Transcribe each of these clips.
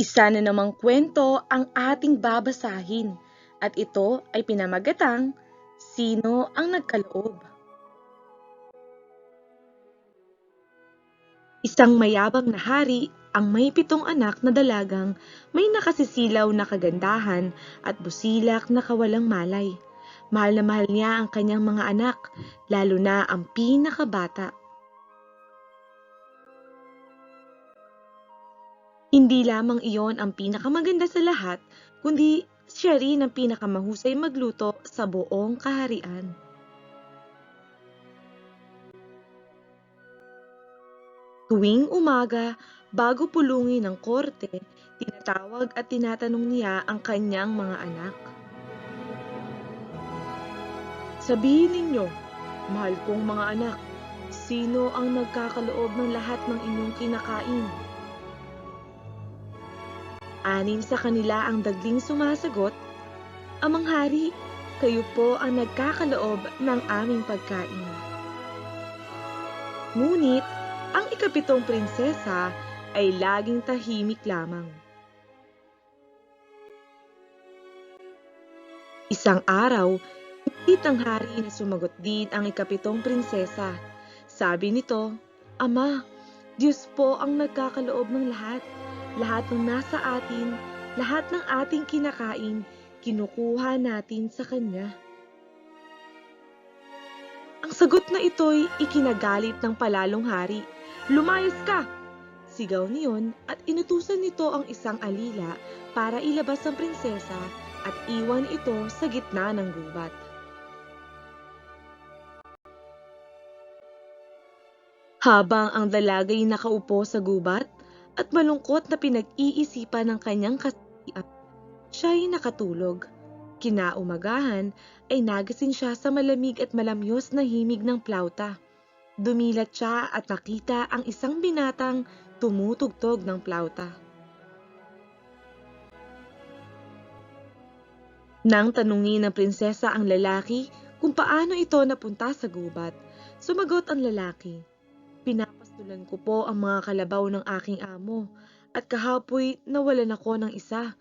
Isa na namang kwento ang ating babasahin at ito ay pinamagatang Sino ang Nagkaloob? Isang mayabang na hari ang may pitong anak na dalagang may nakasisilaw na kagandahan at busilak na kawalang malay. Mahal na mahal niya ang kanyang mga anak, lalo na ang pinakabata. Hindi lamang iyon ang pinakamaganda sa lahat, kundi siya rin ang pinakamahusay magluto sa buong kaharian. Tuwing umaga, bago pulungin ng korte, tinatawag at tinatanong niya ang kanyang mga anak. Sabihin ninyo, mahal kong mga anak, sino ang nagkakaloob ng lahat ng inyong kinakain? Anin sa kanila ang dagling sumasagot, Amang hari, kayo po ang nagkakaloob ng aming pagkain. Ngunit, ang ikapitong prinsesa ay laging tahimik lamang. Isang araw, pilit ang hari na sumagot din ang ikapitong prinsesa. Sabi nito, Ama, Diyos po ang nagkakaloob ng lahat. Lahat ng nasa atin, lahat ng ating kinakain, kinukuha natin sa Kanya. Ang sagot na ito'y ikinagalit ng palalong hari. Lumayas ka! Sigaw niyon at inutusan nito ang isang alila para ilabas ang prinsesa at iwan ito sa gitna ng gubat. Habang ang dalagay nakaupo sa gubat at malungkot na pinag-iisipan ng kanyang kasiyan, siya ay nakatulog. Kinaumagahan ay nagising siya sa malamig at malamyos na himig ng plauta. Dumilat siya at nakita ang isang binatang tumutugtog ng plauta. Nang tanungin ng prinsesa ang lalaki kung paano ito napunta sa gubat, sumagot ang lalaki, Pinapastulan ko po ang mga kalabaw ng aking amo at kahapoy nawalan ako ng isa,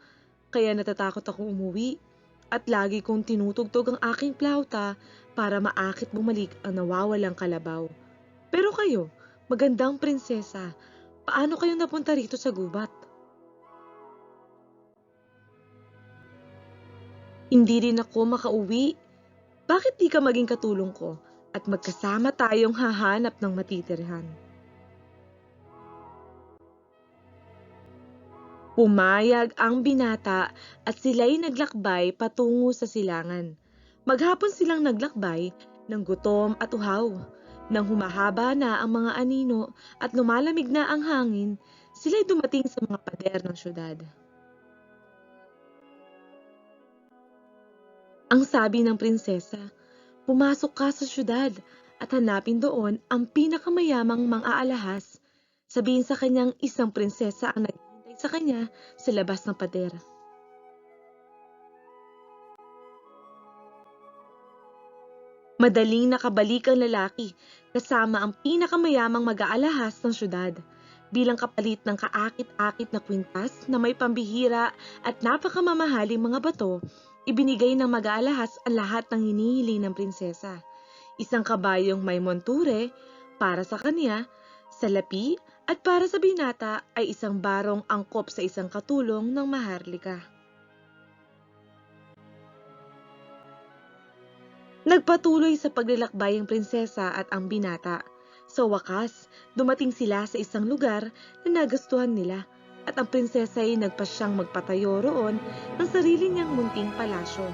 kaya natatakot akong umuwi at lagi kong tinutugtog ang aking plauta para maakit bumalik ang nawawalang kalabaw. Pero kayo, magandang prinsesa, paano kayo napunta rito sa gubat? Hindi rin ako makauwi. Bakit di ka maging katulong ko at magkasama tayong hahanap ng matitirhan? Pumayag ang binata at sila'y naglakbay patungo sa silangan. Maghapon silang naglakbay ng gutom at uhaw. Nang humahaba na ang mga anino at lumalamig na ang hangin, sila'y dumating sa mga pader ng syudad. Ang sabi ng prinsesa, pumasok ka sa syudad at hanapin doon ang pinakamayamang mga alahas. Sabihin sa kanyang isang prinsesa ang naghihintay sa kanya sa labas ng pader. Madaling nakabalik ang lalaki kasama ang pinakamayamang mag-aalahas ng syudad bilang kapalit ng kaakit-akit na kwintas na may pambihira at napakamamahaling mga bato, ibinigay ng mag-aalahas ang lahat ng hinihiling ng prinsesa. Isang kabayong may monture para sa kanya, salapi at para sa binata ay isang barong angkop sa isang katulong ng maharlika. Nagpatuloy sa paglalakbay ang prinsesa at ang binata. Sa wakas, dumating sila sa isang lugar na nagustuhan nila at ang prinsesa ay nagpasyang magpatayo roon ng sarili niyang munting palasyo.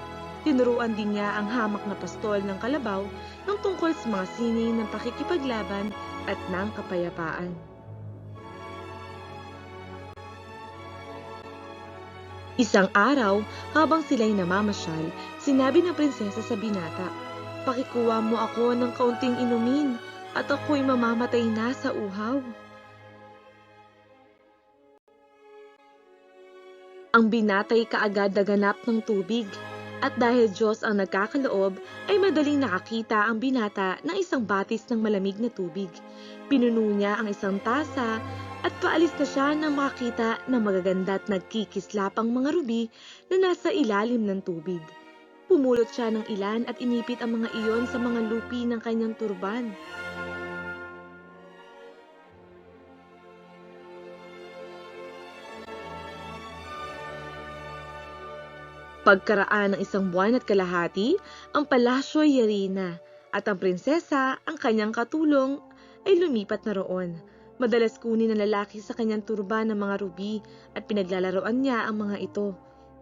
Tinuruan din niya ang hamak na pastol ng kalabaw ng tungkol sa mga sining ng pakikipaglaban at ng kapayapaan. Isang araw, habang sila'y namamasyal, sinabi ng prinsesa sa binata, Pakikuha mo ako ng kaunting inumin at ako'y mamamatay na sa uhaw. Ang binatay kaagad naganap ng tubig at dahil Diyos ang nagkakaloob ay madaling nakakita ang binata ng isang batis ng malamig na tubig. Pinuno niya ang isang tasa at paalis na siya nang makakita ng magaganda at nagkikislapang mga rubi na nasa ilalim ng tubig. Pumulot siya ng ilan at inipit ang mga iyon sa mga lupi ng kanyang turban. Pagkaraan ng isang buwan at kalahati, ang palasyo ay yari na at ang prinsesa, ang kanyang katulong, ay lumipat na roon. Madalas kunin ng lalaki sa kanyang turban ng mga rubi at pinaglalaroan niya ang mga ito.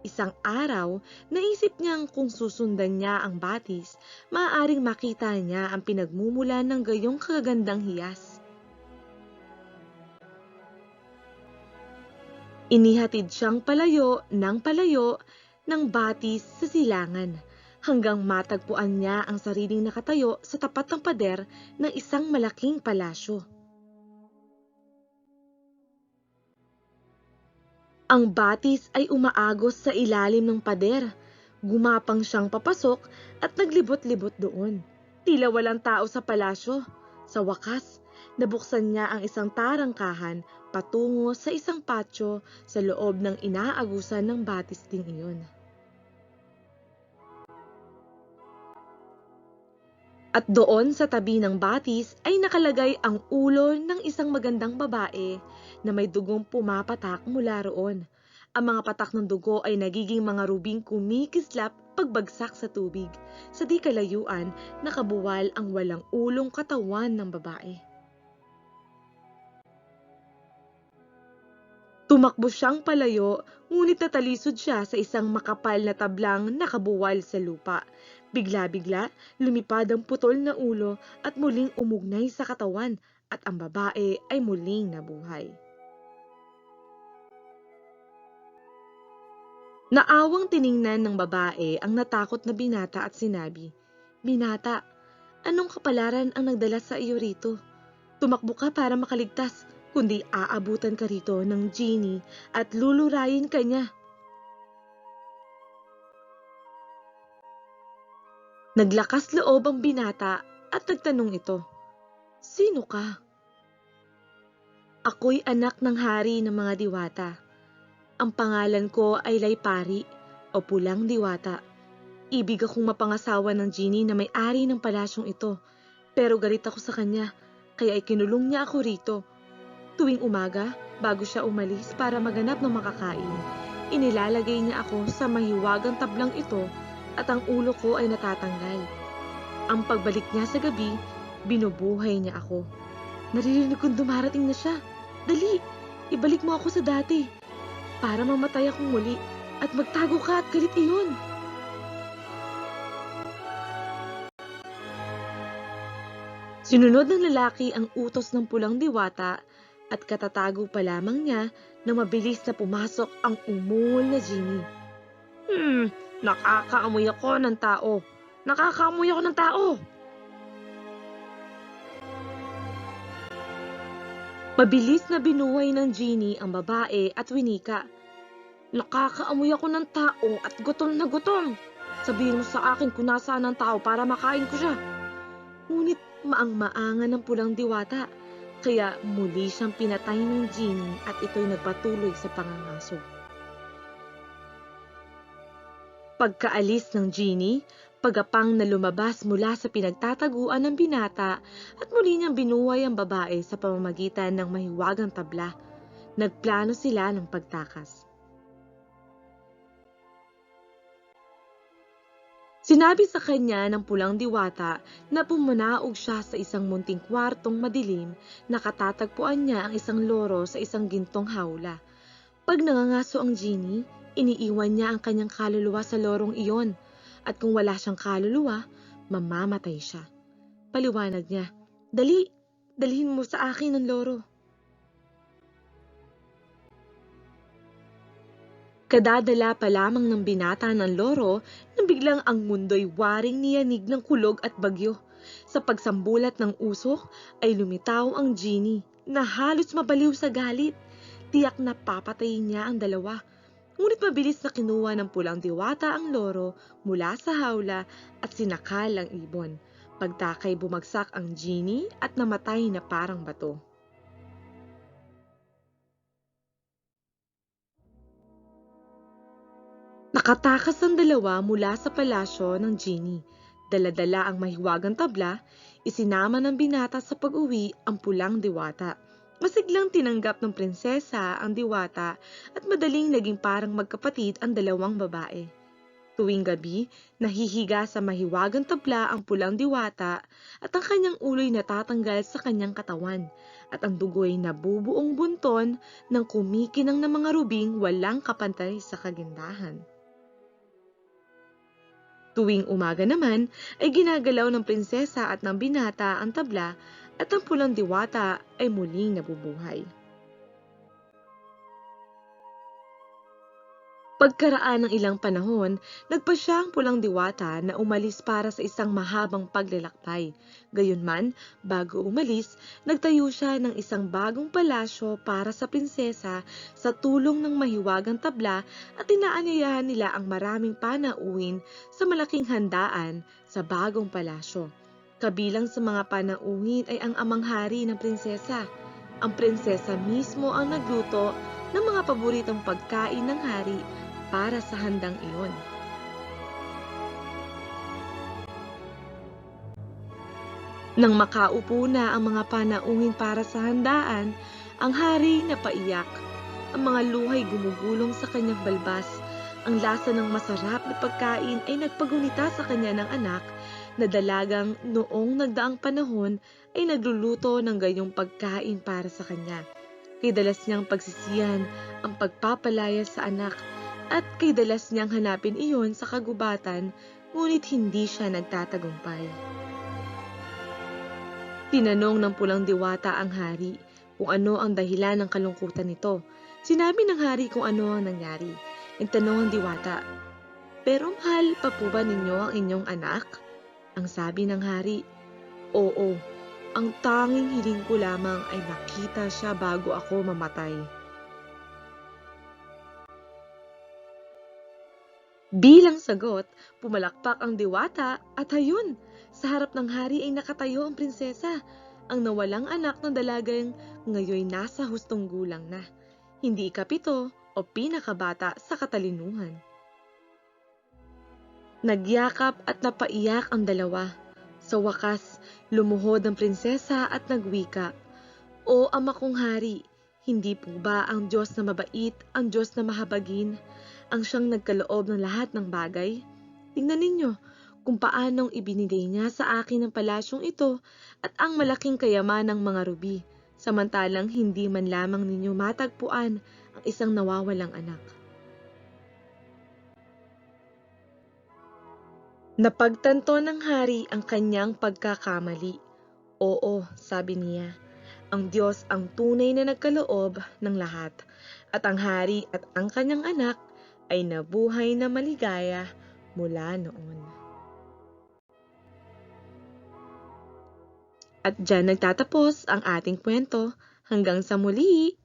Isang araw, naisip niyang kung susundan niya ang batis, maaaring makita niya ang pinagmumulan ng gayong kagandang hiyas. Inihatid siyang palayo ng palayo ng batis sa silangan hanggang matagpuan niya ang sariling nakatayo sa tapat ng pader ng isang malaking palasyo. Ang batis ay umaagos sa ilalim ng pader. Gumapang siyang papasok at naglibot-libot doon. Tila walang tao sa palasyo. Sa wakas, nabuksan niya ang isang tarangkahan patungo sa isang patio sa loob ng inaagusan ng batis ding iyon. At doon sa tabi ng batis ay nakalagay ang ulo ng isang magandang babae na may dugong pumapatak mula roon. Ang mga patak ng dugo ay nagiging mga rubing kumikislap pagbagsak sa tubig. Sa di kalayuan, nakabuwal ang walang ulong katawan ng babae. Tumakbo siyang palayo, ngunit natalisod siya sa isang makapal na tablang nakabuwal sa lupa. Bigla-bigla, lumipad ang putol na ulo at muling umugnay sa katawan at ang babae ay muling nabuhay. Naawang tiningnan ng babae ang natakot na binata at sinabi, Binata, anong kapalaran ang nagdala sa iyo rito? Tumakbo ka para makaligtas, kundi aabutan ka rito ng genie at lulurayin ka niya. Naglakas loob ang binata at nagtanong ito, Sino ka? Ako'y anak ng hari ng mga diwata. Ang pangalan ko ay Laypari o Pulang Diwata. Ibig akong mapangasawa ng genie na may-ari ng palasyong ito. Pero galit ako sa kanya, kaya ikinulong niya ako rito. Tuwing umaga, bago siya umalis para maganap ng makakain, inilalagay niya ako sa mahiwagang tablang ito at ang ulo ko ay natatanggal. Ang pagbalik niya sa gabi, binubuhay niya ako. Naririnig kong dumarating na siya. Dali, ibalik mo ako sa dati. Para mamatay akong muli at magtago ka at galit iyon. Sinunod ng lalaki ang utos ng pulang diwata at katatago pa lamang niya na mabilis na pumasok ang umul na genie. Hmm, nakakaamoy ako ng tao. Nakakaamoy ako ng tao. Mabilis na binuhay ng genie ang babae at winika. Nakakaamoy ako ng tao at gutom na gutom. Sabihin mo sa akin kung nasaan ang tao para makain ko siya. Ngunit maang-maangan ng pulang diwata, kaya muli siyang pinatay ng genie at ito'y nagpatuloy sa pangangaso. Pagkaalis ng genie, pagapang na lumabas mula sa pinagtataguan ng binata at muli niyang binuhay ang babae sa pamamagitan ng mahiwagang tabla. Nagplano sila ng pagtakas. Sinabi sa kanya ng pulang diwata na pumanaog siya sa isang munting kwartong madilim na katatagpuan niya ang isang loro sa isang gintong hawla. Pag nangangaso ang genie, iniiwan niya ang kanyang kaluluwa sa lorong iyon at kung wala siyang kaluluwa, mamamatay siya. Paliwanag niya, Dali, dalhin mo sa akin ang loro. Kadadala pa lamang ng binata ng loro nang biglang ang mundo'y waring niyanig ng kulog at bagyo. Sa pagsambulat ng usok ay lumitaw ang genie na halos mabaliw sa galit. Tiyak na papatayin niya ang dalawa. Ngunit mabilis na kinuha ng pulang diwata ang loro mula sa hawla at sinakal ang ibon. Pagtakay bumagsak ang genie at namatay na parang bato. Nakatakas ang dalawa mula sa palasyo ng genie. Daladala ang mahiwagang tabla, isinama ng binata sa pag-uwi ang pulang diwata. Masiglang tinanggap ng prinsesa ang diwata at madaling naging parang magkapatid ang dalawang babae. Tuwing gabi, nahihiga sa mahiwagang tabla ang pulang diwata at ang kanyang ulo'y natatanggal sa kanyang katawan at ang dugo'y nabubuong bunton ng kumikinang ng mga rubing walang kapantay sa kagandahan. Tuwing umaga naman ay ginagalaw ng prinsesa at ng binata ang tabla at ang pulang diwata ay muling nabubuhay. Pagkaraan ng ilang panahon, nagpasya ang pulang diwata na umalis para sa isang mahabang paglalakbay. Gayunman, bago umalis, nagtayo siya ng isang bagong palasyo para sa prinsesa sa tulong ng mahiwagang tabla at inaanyayahan nila ang maraming panauhin sa malaking handaan sa bagong palasyo. Kabilang sa mga panauhin ay ang amang hari ng prinsesa. Ang prinsesa mismo ang nagluto ng mga paboritong pagkain ng hari para sa handang iyon. Nang makaupo na ang mga panauhin para sa handaan, ang hari napaiyak. Ang mga luhay gumugulong sa kanyang balbas. Ang lasa ng masarap na pagkain ay nagpagunita sa kanya ng anak na dalagang noong nagdaang panahon ay nagluluto ng gayong pagkain para sa kanya. Kay dalas niyang pagsisiyan ang pagpapalaya sa anak at kay dalas niyang hanapin iyon sa kagubatan ngunit hindi siya nagtatagumpay. Tinanong ng pulang diwata ang hari kung ano ang dahilan ng kalungkutan nito. Sinabi ng hari kung ano ang nangyari. Intanong ang diwata, Pero mahal pa po ba ninyo ang inyong anak? Ang sabi ng hari, Oo, ang tanging hiling ko lamang ay makita siya bago ako mamatay. Bilang sagot, pumalakpak ang diwata at hayun, sa harap ng hari ay nakatayo ang prinsesa, ang nawalang anak ng dalagang ngayoy nasa hustong gulang na, hindi ikapito o pinakabata sa katalinuhan. Nagyakap at napaiyak ang dalawa. Sa wakas, lumuhod ang prinsesa at nagwika, O ama kong hari, hindi po ba ang Diyos na mabait, ang Diyos na mahabagin, ang siyang nagkaloob ng lahat ng bagay? Tingnan ninyo kung paanong ibinigay niya sa akin ang palasyong ito at ang malaking kayaman ng mga rubi, samantalang hindi man lamang ninyo matagpuan ang isang nawawalang anak. Napagtanto ng hari ang kanyang pagkakamali. Oo, sabi niya, ang Diyos ang tunay na nagkaloob ng lahat, at ang hari at ang kanyang anak ay nabuhay na maligaya mula noon. At dyan nagtatapos ang ating kwento. Hanggang sa muli!